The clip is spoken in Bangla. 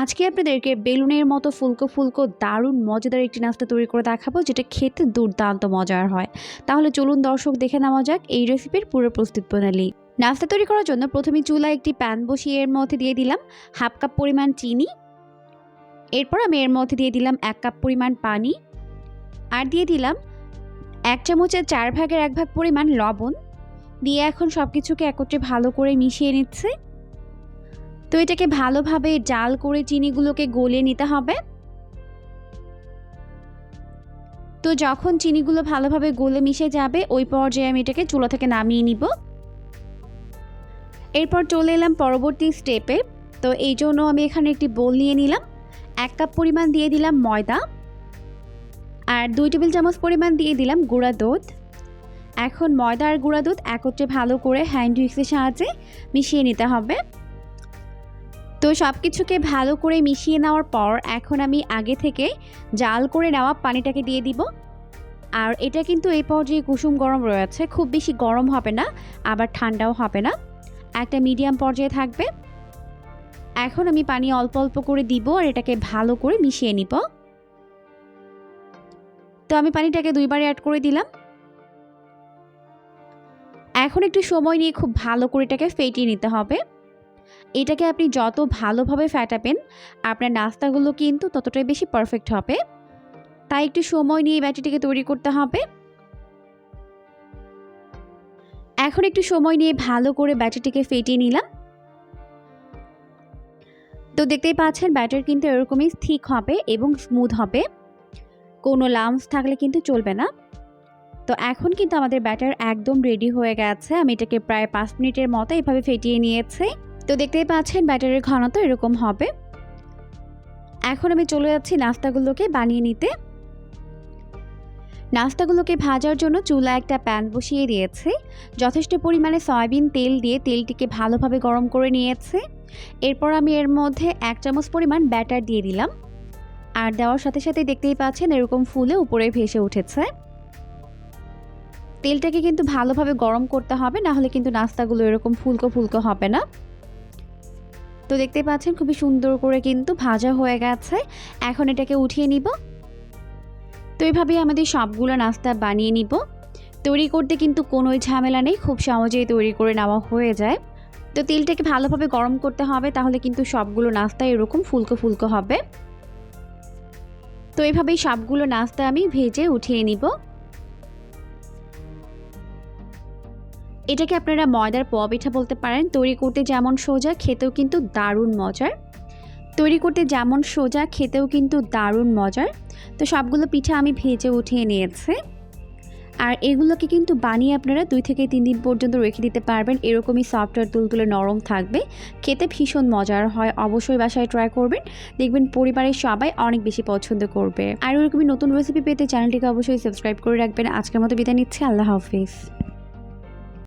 আজকে আপনাদেরকে বেলুনের মতো ফুলকো ফুলকো দারুণ মজাদার একটি নাস্তা তৈরি করে দেখাবো, যেটা খেতে দুর্দান্ত মজার হয়। তাহলে চলুন দর্শক দেখে নেওয়া যাক এই রেসিপির পুরো প্রস্তুত প্রণালী। নাস্তা তৈরি করার জন্য প্রথমে চুলায় একটি প্যান বসিয়ে এর মধ্যে দিয়ে দিলাম হাফ কাপ পরিমাণ চিনি। এরপর আমি এর মধ্যে দিয়ে দিলাম এক কাপ পরিমাণ পানি। আর দিয়ে দিলাম এক চামচের চার ভাগের এক ভাগ পরিমাণ লবণ। দিয়ে এখন সব কিছুকে একত্রে ভালো করে মিশিয়ে নিচ্ছে। তো এটাকে ভালোভাবে জাল করে চিনিগুলোকে গলিয়ে নিতে হবে। তো যখন চিনিগুলো ভালোভাবে গলে মিশে যাবে, ওই পর্যায়ে আমি এটাকে চুলা থেকে নামিয়ে নিব। এরপর চলে এলাম পরবর্তী স্টেপে। তো এই জন্য আমি এখানে একটি বোল নিয়ে নিলাম। এক কাপ পরিমাণ দিয়ে দিলাম ময়দা। আর দুই টেবিল চামচ পরিমাণ দিয়ে দিলাম গুঁড়া দুধ। এখন ময়দা আর গুঁড়া দুধ একত্রে ভালো করে হ্যান্ড উইক্সের সাহায্যে মিশিয়ে নিতে হবে। তো সব কিছুকে ভালো করে মিশিয়ে নেওয়ার পর এখন আমি আগে থেকে জাল করে নেওয়া পানিটাকে দিয়ে দিব। আর এটা কিন্তু এই পর্যায়ে কুসুম গরম রয়েছে, খুব বেশি গরম হবে না, আবার ঠান্ডাও হবে না। একটা মিডিয়াম পর্যায়ে থাকবে। এখন আমি পানি অল্প অল্প করে দিব আর এটাকে ভালো করে মিশিয়ে নিব। তো আমি পানিটাকে দুইবারে অ্যাড করে দিলাম। এখন একটু সময় নিয়ে খুব ভালো করে এটাকে ফেটিয়ে নিতে হবে। এটাকে আপনি যত ভালোভাবে ফ্যাটাবেন আপনার নাস্তাগুলো কিন্তু ততটাই বেশি পারফেক্ট হবে। তাই একটু সময় নিয়ে ব্যাটিটিকে তৈরি করতে হবে। এখন একটু সময় নিয়ে ভালো করে ব্যাটারটিকে ফেটিয়ে নিলাম। তো দেখতেই পাচ্ছেন, ব্যাটার কিন্তু এরকমই ঠিক হবে এবং স্মুথ হবে। কোনো লাম্পস থাকলে কিন্তু চলবে না। তো এখন কিন্তু আমাদের ব্যাটার একদম রেডি হয়ে গেছে। আমি এটাকে প্রায় পাঁচ মিনিটের মতো এভাবে ফেটিয়ে নিয়েছি। তো দেখতেই পাচ্ছেন ব্যাটারের ঘনত্ব এরকম হবে। এখন আমি চলে যাচ্ছি নাস্তাগুলোকে বানিয়ে নিতে। নাস্তাগুলোকে ভাজার জন্য চুলা একটা প্যান বসিয়ে দিয়েছে। যথেষ্ট পরিমাণে সয়াবিন তেল দিয়ে তেলটিকে ভালোভাবে গরম করে নিয়েছে। এরপর আমি এর মধ্যে এক চামচ পরিমাণ ব্যাটার দিয়ে দিলাম। আর দেওয়ার সাথে সাথে দেখতেই পাচ্ছেন এরকম ফুলে উপরে ভেসে উঠেছে। তেলটাকে কিন্তু ভালোভাবে গরম করতে হবে, না হলে কিন্তু নাস্তাগুলো এরকম ফুলকো ফুলকো হবে না। তো দেখতে পাচ্ছেন খুবই সুন্দর করে কিন্তু ভাজা হয়ে গেছে। এখন এটাকে উঠিয়ে নিব। তো এইভাবেই আমাদের সবগুলো নাস্তা বানিয়ে নিব। তৈরি করতে কিন্তু কোনোই ঝামেলা নেই, খুব সহজেই তৈরি করে নেওয়া হয়ে যায়। তো তেলটাকে ভালোভাবে গরম করতে হবে, তাহলে কিন্তু সবগুলো নাস্তা এরকম ফুলকো ফুলকো হবে। তো এইভাবেই সবগুলো নাস্তা আমি ভেজে উঠিয়ে নিব। এটাকে আপনারা ময়দার পোয়া পিঠা বলতে পারেন। তৈরি করতে যেমন সোজা, খেতেও কিন্তু দারুণ মজার। তৈরি করতে যেমন সোজা, খেতেও কিন্তু দারুণ মজার। তো সবগুলো পিঠা আমি ভেজে উঠিয়ে নিয়েছি। আর এগুলোকে কিন্তু বানিয়ে আপনারা দুই থেকে তিন দিন পর্যন্ত রেখে দিতে পারবেন। এরকমই সফটওয়্যার তুলতুলে নরম থাকবে। খেতে ভীষণ মজার হয়। অবশ্যই বাসায় ট্রাই করবেন। দেখবেন পরিবারের সবাই অনেক বেশি পছন্দ করবে। আর এরকমই নতুন রেসিপি পেতে চ্যানেলটিকে অবশ্যই সাবস্ক্রাইব করে রাখবেন। আজকের মতো বিদায় নিচ্ছি। আল্লাহ হাফিজ।